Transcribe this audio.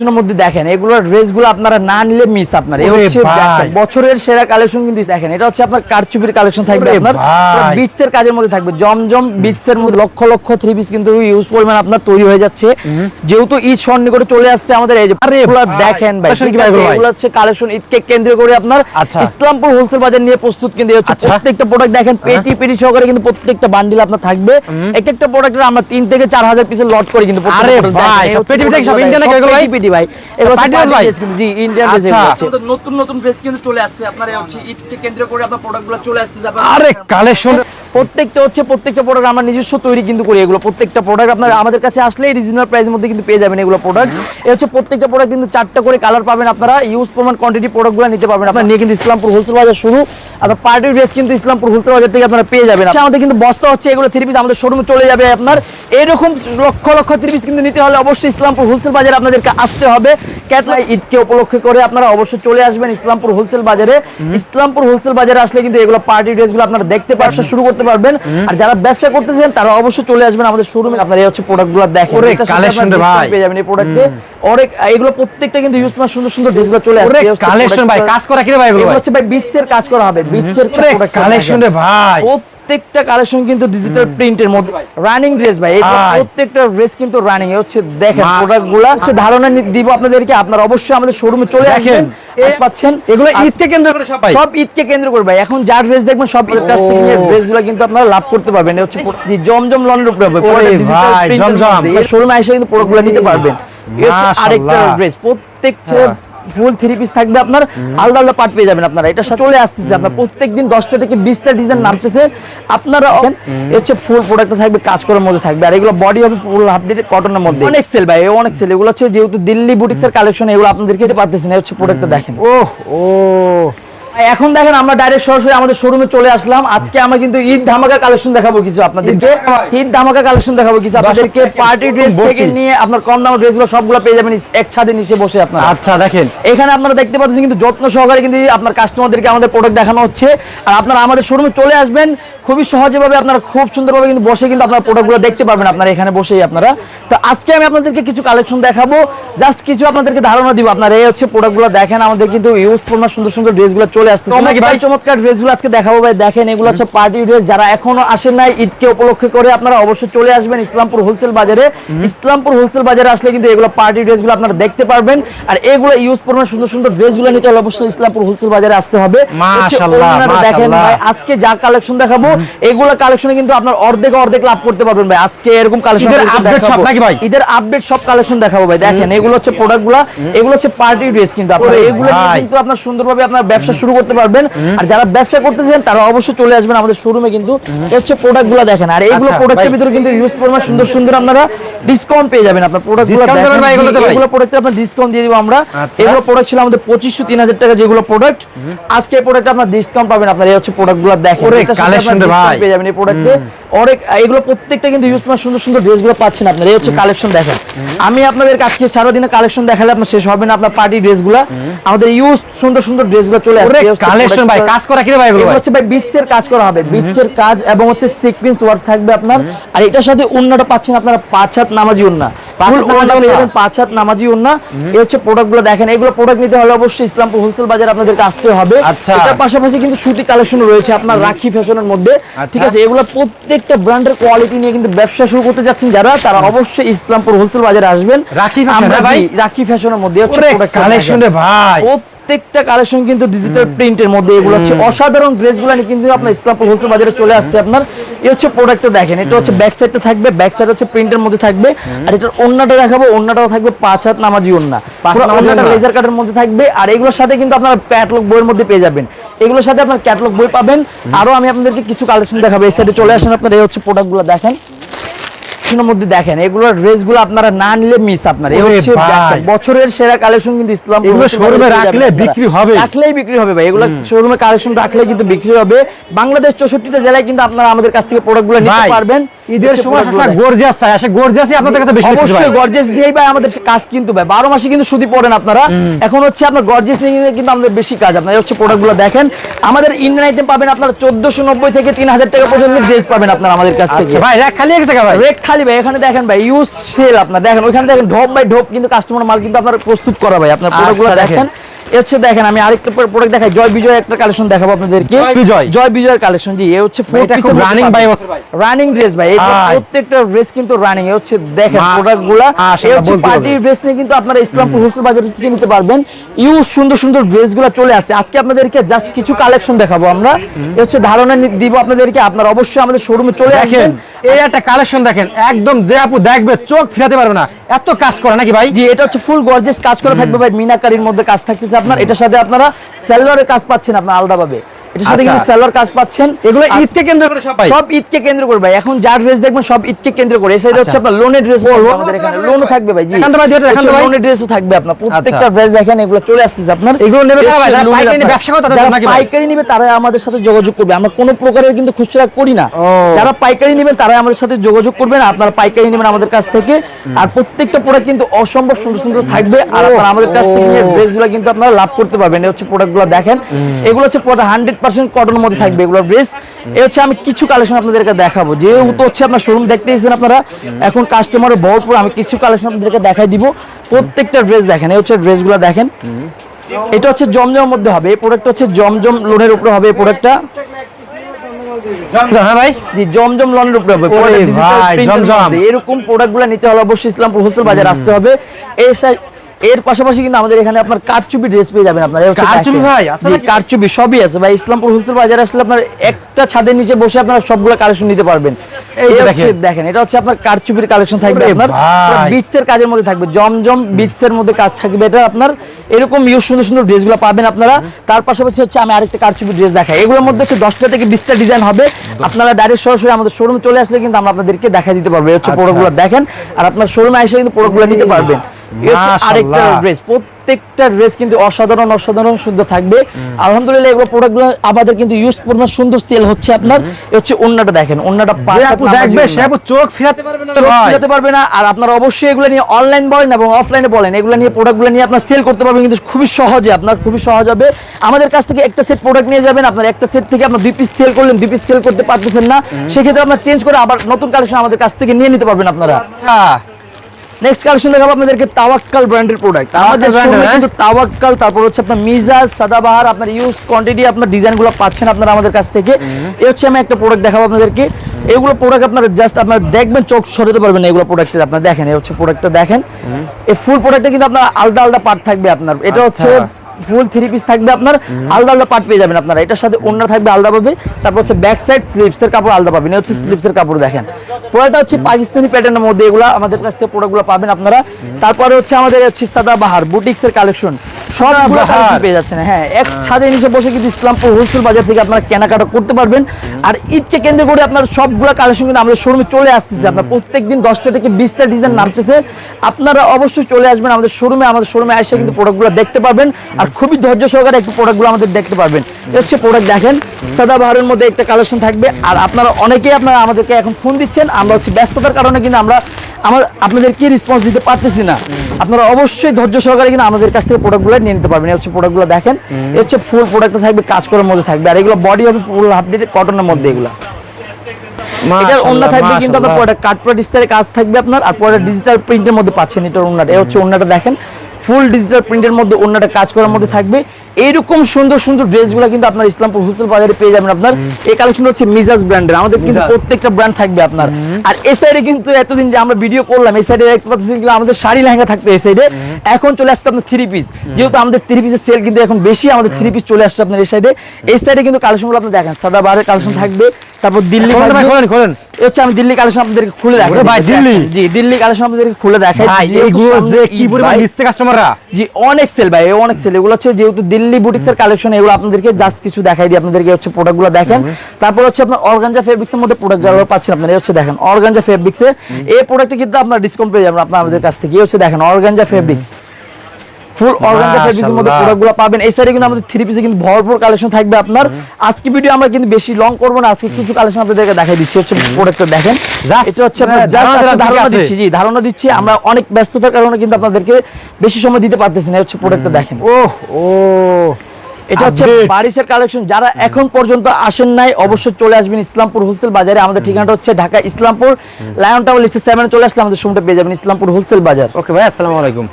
মধ্যে দেখেন এগুলোর ড্রেসগুলো আপনারা না নিলে মিস আপনার। এই হচ্ছে বছরের সেরা কালেকশন কিন্তু দেখেন এটা হচ্ছে আপনার কারচুপির কালেকশন থাকবে আপনার। ভাই। বিটস এর কাজের মধ্যে থাকবে জমজম বিটস এর মধ্যে লক্ষ লক্ষ থ্রি পিস কিন্তু ইউজ পরিমাণ আপনার তৈরি হয়ে যাচ্ছে। যেহেতু ঈদ সন্নিকটে চলে আসছে আমাদের এই এগুলো দেখেন ভাই? এগুলো হচ্ছে কালেকশন ঈদকে কেন্দ্র করে আপনার আচ্ছা। ইসলামপুর হোলসেল বাজার নিয়ে প্রস্তুত কিন্তু হচ্ছে আচ্ছা। প্রত্যেকটা প্রোডাক্ট দেখেন পেটি পেটি সহকারে কিন্তু প্রত্যেকটা বান্ডিল আপনার থাকবে। এক একটা প্রোডাক্টের আমরা তিন থেকে চার হাজার পিসের লট করি কিন্তু পেটি পেটি সব? পেটি পেটি ভাই ভাই? কিন্তু, জি ইন্ডিয়ান ড্রেস আচ্ছা। নতুন নতুন ড্রেস কিন্তু চলে আসছে আপনার হচ্ছে ঈদকে কেন্দ্র করে আপনার প্রোডাক্টগুলো চলে আসছে আরে কালেকশন প্রত্যেকটা হচ্ছে প্রত্যেকটা প্রোডাক্ট আমরা নিজস্ব তৈরি কিন্তু করি এগুলো। প্রত্যেকটা প্রোডাক্ট আপনার আমাদের কাছে আসলে রিজনেবল প্রাইসের মধ্যে কিন্তু পেয়ে যাবেন এগুলো প্রোডাক্ট এই হচ্ছে প্রত্যেকটা প্রোডাক্ট কিন্তু চারটা করে কালার পাবেন আপনারা। ইউজ প্রমাণ কোয়ান্টিটি প্রোডাক্টগুলো নিতে পারবেন। আপনারা নিয়ে কিন্তু ইসলামপুর হোলসেল বাজার শুরু। আপনার পার্টি ড্রেস কিন্তু ইসলামপুর হোলসেল বাজার থেকে আপনারা পেয়ে যাবেন। আচ্ছা, আমাদের কিন্তু বস্তা হচ্ছে এগুলো থ্রি পিস আমাদের শোরুমে চলে যাবে আপনার। এরকম লক্ষ লক্ষ থ্রি পিস কিন্তু নিতে হলে অবশ্যই ইসলামপুর হোলসেল বাজারে আপনাদেরকে আসতে হবে। ক্যাটলাই ঈদকে উপলক্ষে করে আপনারা অবশ্যই চলে আসবেন ইসলামপুর হোলসেল বাজারে ইসলামপুর হোলসেল বাজারে আসলে কিন্তু এগুলো পার্টি ড্রেসগুলো আপনারা দেখতে ব্যবসা শুরু করতে পারবেন। আর যারা ব্যবসা করতেছেন তারা অবশ্যই চলে আসবেন আমাদের শোরুমে আপনারা এই হচ্ছে প্রোডাক্টগুলো দেখেন। ওরে discount ভাই। পেয়ে যাবেন এই প্রোডাক্টে অনেক এগুলো প্রত্যেকটা কিন্তু ইউজ করা সুন্দর সুন্দর ড্রেসগুলো চলে আসছে। কালেকশন ভাই কাজ করা কি রে ভাই এগুলো? হচ্ছে ভাই বিটসের কাজ করা হবে। বিটস এর ওরে product কালেকশন রে ভাই। প্রত্যেকটা কালেকশন কিন্তু ডিজিটাল প্রিন্টের মধ্যে রানিং ড্রেস ভাই এই প্রত্যেকটা ড্রেস কিন্তু রানিং হচ্ছে দেখেন মা- প্রোডাক্টগুলা হচ্ছে ধারণা দিব আপনাদেরকে। আপনারা অবশ্যই আমাদের শোরুমে চলে। আসবেন। পাচ্ছেন। এগুলো ঈদকে কেন্দ্র করে সব ভাই সব ঈদকে কেন্দ্র করে ভাই। এখন যা ড্রেস দেখবেন সব ঈদ কাছ থেকে ও। ড্রেসগুলো কিন্তু আপনারা লাভ করতে পারবেন। এটা হচ্ছে জমজম লনের উপরে হবে ভাই, জমজম। শোরুমে এসে কিন্তু প্রোডাক্টগুলো নিতে পারবেন। আরেকটা ড্রেস প্রত্যেক হ্যাঁ। ফুল থ্রি পিস থাকবে আপনার আলাদা আলাদা পার্ট পেয়ে যাবেন আপনারা। এটা চলে আসতেছে আপনার প্রত্যেক দিন দশটা থেকে বিশটা ডিজাইন নামতেছে। আপনারা হচ্ছে ফুল প্রোডাক্ট থাকবে কাজ করার মধ্যে থাকবে। আর এগুলো বডি হবে ফুল আপডেট কটনের মধ্যে। অনেক সেল ভাই অনেক সেল এগুলো হচ্ছে যেহেতু দিল্লি বুটিক্সের কালেকশন এগুলো আপনাদেরকে পারতেছেন এই হচ্ছে প্রোডাক্টটা দেখেন। ও ও। এখন দেখেন আমরা ডাইরেক্ট সরাসরি আমাদের শোরুমে চলে আসলাম। আজকে আমরা কিন্তু ঈদ ধামাকা কালেকশন দেখাবো কিছু আপনাদেরকে। ঈদ ধামাকা কালেকশন দেখাবো কিছু আপনাদেরকে। পার্টি ড্রেস থেকে নিয়ে আপনার কম দামের ড্রেসগুলো সবগুলো পেয়ে যাবেন এক ছাদে নিচে বসে আপনারা। আচ্ছা দেখেন। এখানে আপনারা দেখতে পাচ্ছেন কিন্তু যত্ন সহকারে কিন্তু আপনার কাস্টমারদেরকে আমাদের প্রোডাক্ট দেখানো হচ্ছে। আর আপনারা আমাদের শোরুমে চলে আসবেন খুবই সহজভাবে আপনারা খুব সুন্দরভাবে কিন্তু বসে কিন্তু আপনার প্রোডাক্টগুলো দেখতে পারবেন আপনারা এখানে বসেই আপনারা। তো আজকে আমি আপনাদেরকে কিছু কালেকশন দেখাবো। জাস্ট কিছু আপনাদেরকে ধারণা দিব আপনারা। এই হচ্ছে প্রোডাক্টগুলো দেখেন আমাদের কিন্তু ইউজ পরিমাণ সুন্দর সুন্দর ড্রেসগুলো চলে আসছে তোমরা কি ভাই? চমৎকার ড্রেসগুলো আজকে দেখাবো ভাই। দেখেন এগুলো হচ্ছে পার্টি ড্রেস। যারা এখনও আসেন নাই ঈদকে উপলক্ষে করে আপনারা অবশ্যই চলে আসবেন ইসলামপুর হোলসেল বাজারে। ইসলামপুর হোলসেল বাজারে আসলে কিন্তু এগুলো পার্টি ড্রেসগুলো আপনারা দেখতে পারবেন। আর এগুলো ইউজ পরিমাণ সুন্দর সুন্দর ড্রেসগুলো নিতে হলে অবশ্যই ইসলামপুর হোলসেল বাজারে আসতে হবে। মাশাআল্লাহ, দেখেন ভাই আজকে যা কালেকশন দেখাবো এগুলো কালেকশনে কিন্তু আপনার অর্ধেক অর্ধেক লাভ করতে পারবেন ভাই। আজকে এরকম কালেকশন ঈদের সব নাকি ভাই? ঈদের আপডেট সব কালেকশন দেখাবো ভাই। দেখেন এগুলো হচ্ছে প্রোডাক্টগুলো এগুলো হচ্ছে পার্টি ড্রেস কিন্তু আপনারা এগুলো। কিন্তু আপনার সুন্দরভাবে আপনার ব্যবসা শুরু করতে পারবেন। আর যারা ব্যবসা করতেছেন তারা অবশ্যই চলে আসবেন আমাদের শোরুমে কিন্তু। হচ্ছে প্রোডাক্টগুলো দেখেন। আর এইগুলো আচ্ছা, প্রোডাক্টের ভিতরে কিন্তু ইউজ পরিমাণ সুন্দর সুন্দর আপনারা ডিসকাউন্ট পেয়ে যাবেন। আপনার প্রোডাক্টগুলো? এগুলো প্রোডাক্টে আপনার ডিসকাউন্ট দিয়ে দিব আমরা। আচ্ছা। এগুলো প্রোডাক্ট ছিল আমাদের পঁচিশশো তিন হাজার টাকা যেগুলো প্রোডাক্ট আজকে প্রোডাক্ট আপনার ডিসকাউন্ট পাবেন আপনার। এই হচ্ছে প্রোডাক্টগুলো দেখেন। পেয়ে যাবেন এই প্রোডাক্টে অনেক এগুলো প্রত্যেকটা কিন্তু ইউজ সুন্দর সুন্দর ড্রেসগুলো পাচ্ছেন আপনারা। এই হচ্ছে কালেকশন দেখেন। আমি আপনাদের আজকে সারাদিনে কালেকশন দেখালে আপনার শেষ হবে না আপনার পার্টি ড্রেসগুলো আমাদের ইউজ সুন্দর সুন্দর ড্রেসগুলো চলে আসছে। ওরে কালেকশন ভাই কাজ করা কি রে ভাই এগুলো এগুলো হচ্ছে ভাই বিটস এর কাজ করা হবে। বিটস কাজ এবং হচ্ছে সিকোয়েন্স ওয়ার্ক থাকবে আপনার। আর এটার সাথে উন্নাটা পাচ্ছেন আপনারা পাঁচ হাত নামাজি উন্না। পাঁচ হাত নামাজি উন্না। যাবেন পাঁচ হাত নামাজি উন্না। এই হচ্ছে প্রোডাক্ট দেখেন। এগুলো প্রোডাক্ট নিতে হলে অবশ্যই ইসলামপুর হোলসেল বাজার আপনাদেরকে আসতে হবে। এটার পাশাপাশি কিন্তু সুতি কালেকশন রয়েছে আপনার রাখি ফ্যাশনের মধ্যে। আচ্ছা। ঠিক আছে এগুলো প্রত্যেকটা ব্র্যান্ডের কোয়ালিটি নিয়ে কিন্তু ব্যবসা শুরু করতে যাচ্ছেন যারা তারা অবশ্যই ইসলামপুর হোলসেল বাজারে আসবেন। রাখি ভাই? জি, রাখি ফ্যাশনের মধ্যে কালেকশন রে ভাই। প্রত্যেকটা কালেকশন কিন্তু ডিজিটাল প্রিন্টের মধ্যে এগুলো হচ্ছে অসাধারণ ড্রেসগুলো কিন্তু আপনার ইসলামপুর হোলসেল বাজারে চলে আসছে আপনার। এই হচ্ছে প্রোডাক্টটা দেখেন এটা হচ্ছে ব্যাক সাইডটা থাকবে ব্যাক সাইড হচ্ছে প্রিন্টের মধ্যে থাকবে। আর এটার ওন্নাটা দেখাবো ওন্নাটাও থাকবে পাঁচ হাত নামাজি ওন্না। পাঁচ ওন্নাটা। লেজার কাটের মধ্যে থাকবে আর এগুলোর সাথে কিন্তু আপনার ক্যাটলগ বইয়ের মধ্যে পেয়ে যাবেন। এগুলোর সাথে আপনার ক্যাটলগ বই পাবেন। আরও আমি আপনাদেরকে কিছু কালেকশন দেখাবো এই সাইডে চলে আসেন আপনার এই হচ্ছে প্রোডাক্টগুলো দেখেন। কালেকশনের মধ্যে দেখেন এগুলোর ড্রেসগুলো আপনারা না নিলে মিস আপনার। এই হচ্ছে বছরের সেরা কালেকশন কিন্তু ইসলাম showroom-এ রাখলে বিক্রি হবে। রাখলেই বিক্রি হবে ভাই এগুলো শোরুমে কালেকশন রাখলে কিন্তু বিক্রি হবে। বাংলাদেশ চৌষট্টিটা জেলায় কিন্তু আপনারা আমাদের কাছ থেকে প্রোডাক্টগুলো নিতে পারবেন। ঈদের সময় গর্জিয়াস চাই আসে গর্জিয়াসই আপনাদের কাছে বেশি অবশ্যই দিয়েই ভাই আমাদের কাজ কিন্তু ভাই। বারো মাসে কিন্তু সুদি পড়েন আপনারা। এখন হচ্ছে আপনার গর্জেস নিয়ে কিন্তু আমাদের বেশি কাজ। আপনার হচ্ছে প্রোডাক্টগুলো দেখেন। আমাদের ইন্ডিয়ান আইটেম পাবেন আপনারা চোদ্দশো নব্বই থেকে তিন হাজার টাকা পর্যন্ত ড্রেস পাবেন আপনারা আমাদের কাছ থেকে। আচ্ছা ভাই রাখ খালি গেছে ভাই? রেট খালি ভাই। এখানে দেখেন ভাই ইউজ সেল আপনার। দেখেন ওইখানে দেখেন ঢোপ বাই ঢোপ কিন্তু কাস্টমার মাল কিন্তু আপনার প্রস্তুত করা ভাই। আপনার প্রোডাক্টগুলো আচ্ছা, দেখেন। হচ্ছে দেখেন আমি আরেকটা প্রোডাক্ট দেখাই। জয় বিজয় একটা কালেকশন দেখাবো আপনাদেরকে। জয় বিজয়? জয় বিজয়ের কালেকশন জি এ হচ্ছে ফোর running ভাই। রানিং ড্রেস ভাই। এই প্রত্যেকটা ড্রেস কিন্তু রানিং এ হচ্ছে দেখেন মা- প্রোডাক্ট এ হচ্ছে পার্টি ড্রেস নিয়ে কিন্তু আপনারা ইসলামপুর হোলসেল বাজার থেকে নিতে পারবেন। ইউজ সুন্দর সুন্দর ড্রেসগুলা চলে আসছে আজকে আপনাদেরকে জাস্ট কিছু কালেকশন দেখাবো আমরা। এ হচ্ছে ধারণা দিব আপনাদেরকে। আপনারা অবশ্যই আমাদের শোরুমে চলে দেখেন এই একটা কালেকশন দেখেন একদম যে আপু দেখবে চোখ ফিরাতে পারবে না। এত কাজ করে নাকি ভাই? জি এটা হচ্ছে ফুল গর্জিয়াস কাজ করা থাকবে ভাই। মিনাকারির মধ্যে কাজ থাকতেছে। আপনার এটার সাথে আপনারা সেলভারের কাজ পাচ্ছেন আপনার আলাদাভাবে। এটার সাথে আচ্ছা। কিন্তু সালোয়ার কাজ পাচ্ছেন। এগুলো ঈদকে কেন্দ্র করে সব সব ঈদকে কেন্দ্র করে ভাই। এখন যা ড্রেস দেখবেন সব ঈদকে কেন্দ্র করে। এই সাইডে হচ্ছে আচ্ছা। আপনার লোনের ড্রেস আমাদের এখানে। লোনও থাকবে ভাই জি। ভাই, দেখান ভাই। লোনের ড্রেসও থাকবে আপনার। প্রত্যেকটা আচ্ছা। ড্রেস দেখেন এগুলো চলে আসতেছে। আপনার এগুলো নেবে যারা পাইকারি ব্যবসা করে তাদের যারা নাকি পাইকারি নিবে তারা আমাদের সাথে যোগাযোগ করবে। আমরা কোনো প্রকারের কিন্তু খুচরা করি না। যারা পাইকারি নেবেন তারা আমাদের সাথে যোগাযোগ করবেন। আপনারা পাইকারি নেবেন আমাদের কাছ থেকে। আর প্রত্যেকটা প্রোডাক্ট কিন্তু অসম্ভব সুন্দর সুন্দর থাকবে। আর আপনারা আমাদের কাছ থেকে ড্রেসগুলো কিন্তু আপনারা লাভ করতে পারবেন। এই হচ্ছে প্রোডাক্টগুলো দেখেন। এগুলো হচ্ছে হান্ড্রেড পার্সেন্ট কটনের মধ্যে থাকবে এগুলো ড্রেস এই হচ্ছে আমি কিছু কালেকশন আপনাদেরকে দেখাবো। যেহেতু হচ্ছে আপনার শোরুম দেখতে এসেছেন আপনারা এখন কাস্টমারের ভরপুর আমি কিছু কালেকশন আপনাদেরকে দেখাই দিব। প্রত্যেকটা ড্রেস দেখেন এই হচ্ছে ড্রেসগুলো দেখেন। এটা হচ্ছে জমজমের মধ্যে হবে এই প্রোডাক্ট হচ্ছে জমজম লোনের উপরে হবে এই প্রোডাক্টটা হ্যাঁ ভাই? জি জমজম লনের উপরে হবে জমজম। এরকম প্রোডাক্টগুলো নিতে হলে অবশ্যই ইসলামপুর হোলসেল বাজার আসতে হবে। সা- এর পাশাপাশি কিন্তু আমাদের এখানে আপনার কারচুপি ড্রেস পেয়ে যাবেন আপনার। কারচুপি ভাই, জি কারচুপি সবই আছে ভাই ইসলামপুর হোলসেল বাজার আসলে আপনার একটা ছাদের নিচে বসে আপনারা সবগুলো কালেকশন নিতে পারবেন। দেখেন। দেখেন এটা হচ্ছে আপনার কারচুপির কালেকশন থাকবে আপনার। বিটসের কাজের মধ্যে থাকবে জমজম বিটসের মধ্যে কাজ থাকবে এটা আপনার। এরকম ইউজ সুন্দর সুন্দর ড্রেসগুলো পাবেন আপনারা। তার পাশাপাশি হচ্ছে আমি আরেকটা কারচুপি ড্রেস দেখাই। এগুলোর মধ্যে হচ্ছে দশটা থেকে বিশটা ডিজাইন হবে। আপনারা ডাইরেক্ট সরাসরি আমাদের শোরুমে চলে আসলে কিন্তু আমরা আপনাদেরকে দেখা দিতে পারব। এই হচ্ছে আচ্ছা। প্রোডাক্টগুলো দেখেন। আর আপনার শোরুমে এসে কিন্তু প্রোডাক্টগুলো নিতে পারবেন। আরেকটা ড্রেস প্রত্যেকটা ড্রেস কিন্তু অসাধারণ অসাধারণ সুন্দর থাকবে। আলহামদুলিল্লাহ এগুলো প্রোডাক্টগুলো আমাদের কিন্তু ইউজ পরিমাণ সুন্দর সেল হচ্ছে আপনার। হচ্ছে ওন্নাটা দেখেন ওন্নাটা দেখবে সে চোখ ফিরাতে পারবে না ফিরাতে পারবে না। আর আপনারা অবশ্যই এগুলো নিয়ে অনলাইন বলেন এবং অফলাইনে বলেন। এগুলো নিয়ে প্রোডাক্টগুলো নিয়ে আপনার সেল করতে পারবেন কিন্তু খুবই সহজে আপনার খুবই সহজ হবে। আমাদের কাছ থেকে একটা সেট প্রোডাক্ট নিয়ে যাবেন আপনার একটা সেট থেকে আপনার দুই পিস সেল করলেন দুই পিস সেল করতে পারতেছেন না। সেক্ষেত্রে আপনার চেঞ্জ করে আবার নতুন কালেকশন আমাদের কাছ থেকে নিয়ে নিতে পারবেন আপনারা। আচ্ছা। নেক্সট কালেকশন দেখাবো আপনাদেরকে তাওয়াক্কাল ব্র্যান্ডের প্রোডাক্ট আমাদের হ্যাঁ? কিন্তু তাওয়াক্কাল তারপর হচ্ছে আপনার মিজাজ সাদাবাহার আপনার ইউজ কোয়ান্টিটি আপনার ডিজাইনগুলো পাচ্ছেন আপনারা আমাদের কাছ থেকে। এ হচ্ছে আমি একটা প্রোডাক্ট দেখাবো আপনাদেরকে। এগুলো প্রোডাক্ট আপনারা জাস্ট আপনারা দেখবেন চোখ সরাতে পারবেন এগুলো প্রোডাক্টের আপনারা দেখেন এই হচ্ছে প্রোডাক্টটা দেখেন। এই ফুল প্রোডাক্টে কিন্তু আপনার আলাদা আলাদা পার্ট থাকবে আপনার। এটা হচ্ছে আচ্ছা। ফুল থ্রি পিস থাকবে আপনার আলাদা আলাদা পার্ট পেয়ে যাবেন আপনারা। এটার সাথে অন্য থাকবে আলাদা পাবে। তারপর হচ্ছে ব্যাক সাইড স্লিপসের কাপড় আলাদা পাবেন হচ্ছে স্লিপসের কাপড় দেখেন। পুরোটা হচ্ছে পাকিস্তানি প্যাটার্নের মধ্যে এগুলো আমাদের কাছ থেকে প্রোডাক্টগুলো পাবেন আপনারা। তারপরে হচ্ছে আমাদের হচ্ছে সাদা বাহার বুটিক্সের কালেকশন সবগুলো কালেকশন পেয়ে যাচ্ছেন। হ্যাঁ এক ছাদের নিচে বসে কিন্তু ইসলামপুর হোলসেল বাজার থেকে আপনারা কেনাকাটা করতে পারবেন। আর ঈদকে কেন্দ্র করে আপনার সবগুলো কালেকশন কিন্তু আমাদের শোরুমে চলে আসতেছে। আপনার প্রত্যেকদিন দশটা থেকে বিশটা ডিজাইন নামতেছে। আপনারা অবশ্যই চলে আসবেন আমাদের শোরুমে আমাদের শোরুমে এসে কিন্তু প্রোডাক্টগুলো দেখতে পারবেন। আর খুবই ধৈর্য সহকারে একটু প্রোডাক্টগুলো আমাদের দেখতে পারবেন। হচ্ছে প্রোডাক্ট দেখেন। সাদা বাহারের মধ্যে একটা কালেকশন থাকবে। আর আপনারা অনেকেই আপনারা আমাদেরকে এখন ফোন দিচ্ছেন। আমরা হচ্ছে ব্যস্ততার কারণে কিন্তু আমরা আমার আপনাদেরকে রেসপন্স দিতে পারতেছি না? আপনারা অবশ্যই ধৈর্য সহকারে কিন্তু আমাদের কাছ থেকে প্রোডাক্টগুলো নিয়ে নিতে পারবেন। হচ্ছে প্রোডাক্টগুলো দেখেন। এই হচ্ছে ফুল প্রোডাক্টটা থাকবে কাজ করার মধ্যে থাকবে। আর এগুলো বডি হবে ফুল আপডেট কটনের মধ্যে এগুলো। এটার অন্য থাকবে কিন্তু আপনার কাজ থাকবে আর ডিজিটাল প্রিন্টের মধ্যে পাচ্ছেন এটার হচ্ছে অন্যটা দেখেন। ফুল ডিজিটাল প্রিন্টের মধ্যে অন্যটা কাজ করার মধ্যে থাকবে। এইরকম সুন্দর সুন্দর ড্রেসগুলো কিন্তু আপনার ইসলামপুর হোলসেল বাজারে পেয়ে যাবেন আপনার। এই কালেকশন হচ্ছে মিজাজ ব্র্যান্ডের। আমাদের কিন্তু প্রত্যেকটা ব্র্যান্ড থাকবে আপনার। আর এই সাইডে কিন্তু এতদিন যে আমরা ভিডিও করলাম এই সাইডে দেখতে পাচ্ছেন কিন্তু আমাদের শাড়ি লেহেঙ্গা থাকতো এই সাইডে এখন চলে আসছে আপনার থ্রি পিস যেহেতু আমাদের থ্রি পিসের সেল কিন্তু এখন বেশি আমাদের থ্রি পিস চলে আসছে আপনার এই সাইডে এই সাইডে কিন্তু কালেকশনগুলো আপনি দেখেন। সাদা বারের কালেকশন থাকবে। তারপর দিল্লি খোলেন খোলেন, হচ্ছে আমি দিল্লি কালেকশন আপনাদেরকে খুলে দেখাই ভাই, দিল্লি? জি দিল্লি কালেকশন আপনাদেরকে খুলে দেখাই এইগুলো যে কি পরিমাণ নিচ্ছে কাস্টমাররা জি অনেক সেল ভাই অনেক সেল এগুলো হচ্ছে যেহেতু দিল্লি বুটিক্সের কালেকশন এগুলো আপনাদেরকে জাস্ট কিছু দেখাই দিই। আপনাদেরকে হচ্ছে প্রোডাক্টগুলো দেখেন। তারপর হচ্ছে আপনার অর্গানজা ফেব্রিক্স এর মধ্যে প্রোডাক্টগুলো পাচ্ছেন আপনারা। এই হচ্ছে দেখেন অর্গানজা ফেব্রিক্স এর এই প্রোডাক্টে কিন্তু আপনার ডিসকাউন্ট পেয়ে যাবেন আপনার আমাদের কাছ থেকে। এই হচ্ছে দেখেন অর্গানজা ফেব্রিক্স ফুল অর্গানজা ফেব্রিক্সের মধ্যে প্রোডাক্টগুলো পাবেন। এই সাইডে কিন্তু আমাদের থ্রি পিসে কিন্তু ভরপুর কালেকশন থাকবে আপনার। আজকে ভিডিও আমরা কিন্তু বেশি লং করব না। আজকে কিছু কালেকশন আপনাদেরকে দেখাই দিচ্ছি। হচ্ছে প্রোডাক্টটা দেখেন। এটা হচ্ছে আপনার মানে just ধারণা দিচ্ছি জি ধারণা দিচ্ছি। আমরা অনেক ব্যস্ততার কারণে কিন্তু আপনাদেরকে বেশি সময় দিতে পারতেছি না। এই হচ্ছে প্রোডাক্টটা দেখেন। ওহ ও। এটা হচ্ছে। বারিশের কালেকশন যারা এখন পর্যন্ত আসেন নাই অবশ্যই চলে আসবেন ইসলামপুর হোলসেল বাজারে। আমাদের ঠিকানাটা হচ্ছে ঢাকা ইসলামপুর লায়ন টাউন লিখছে সেভেনে চলে আসলে আমাদের সময়টা পেয়ে যাবেন ইসলামপুর হোলসেল বাজার। ওকে ভাই আসসালামু আলাইকুম।